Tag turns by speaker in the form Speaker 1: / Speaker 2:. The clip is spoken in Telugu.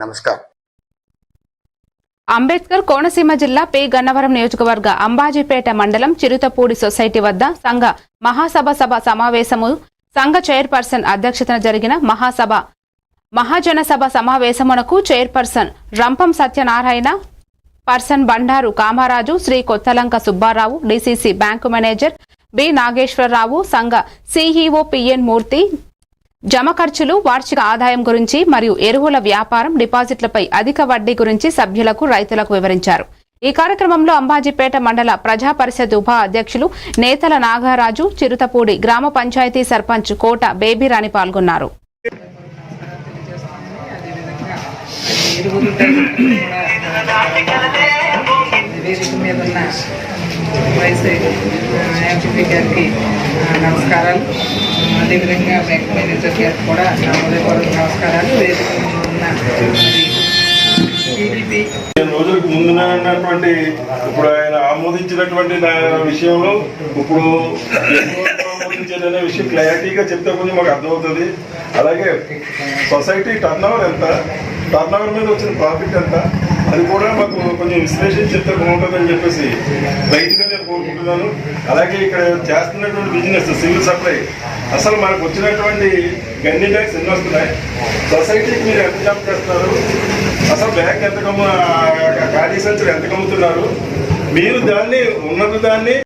Speaker 1: నమస్కారం.
Speaker 2: అంబేద్కర్ కోనసీమ జిల్లా పే గన్నవరం నియోజకవర్గ అంబాజీపేట మండలం చిరుతపూడి సొసైటీ వద్ద సంఘ మహాసభ సభ సమావేశము సంఘ చైర్పర్సన్ అధ్యక్షతన జరిగిన మహాసభ మహాజన సభ సమావేశమునకు chairperson Rampam Satyanarayana person Bandaru Kamaraju Shri Kottalanka Subbarao DCC bank manager B Nageswararao సంఘ సిఈఓ పిఎన్ మూర్తి జమ ఖర్చులు వార్షిక ఆదాయం గురించి మరియు ఎరువుల వ్యాపారం డిపాజిట్లపై అధిక వడ్డీ గురించి సభ్యులకు రైతులకు వివరించారు. ఈ కార్యక్రమంలో అంబాజీపేట మండల ప్రజా పరిషత్ ఉప అధ్యక్షులు నేతల నాగరాజు చిరుతపూడి గ్రామ పంచాయతీ సర్పంచ్ కోట బేబీరాణి పాల్గొన్నారు.
Speaker 3: వైస్ ఎంపీ గారికి నమస్కారాలు. అదేవిధంగా బ్యాంక్ మేనేజర్ గారికి కూడా నా హృదయపూర్వక నమస్కారాలు. వేదిక ఉన్న టీడీపీ
Speaker 4: రోజులకు ముందున ఉన్నటువంటి ఇప్పుడు ఆయన ఆమోదించినటువంటి విషయంలో ఇప్పుడు ఆమోదించేదనే విషయం క్లారిటీగా చెప్తే కొంచెం మాకు అర్థమవుతుంది. అలాగే సొసైటీ టర్న్ ఓవర్ ఎంత? టర్న్ ఓవర్ మీద వచ్చిన ప్రాఫిట్ ఎంత? అది కూడా మాకు కొంచెం విశ్లేషించి చెప్తే బాగుంటుందని చెప్పేసి రైతుగా నేను కోరుకుంటున్నాను. అలాగే ఇక్కడ చేస్తున్నటువంటి బిజినెస్ సివిల్ సప్లై అసలు మనకు వచ్చినటువంటి గన్ని బ్యాగ్స్ ఎన్ని వస్తున్నాయి? సొసైటీకి మీరు ఎంత జంప్ చేస్తున్నారు? అసలు బ్యాగ్ ఎంత కమ్ము ఖాళీ సంచులు ఎంత కమ్ముతున్నారు? మీరు దాన్ని ఉన్నత దాన్ని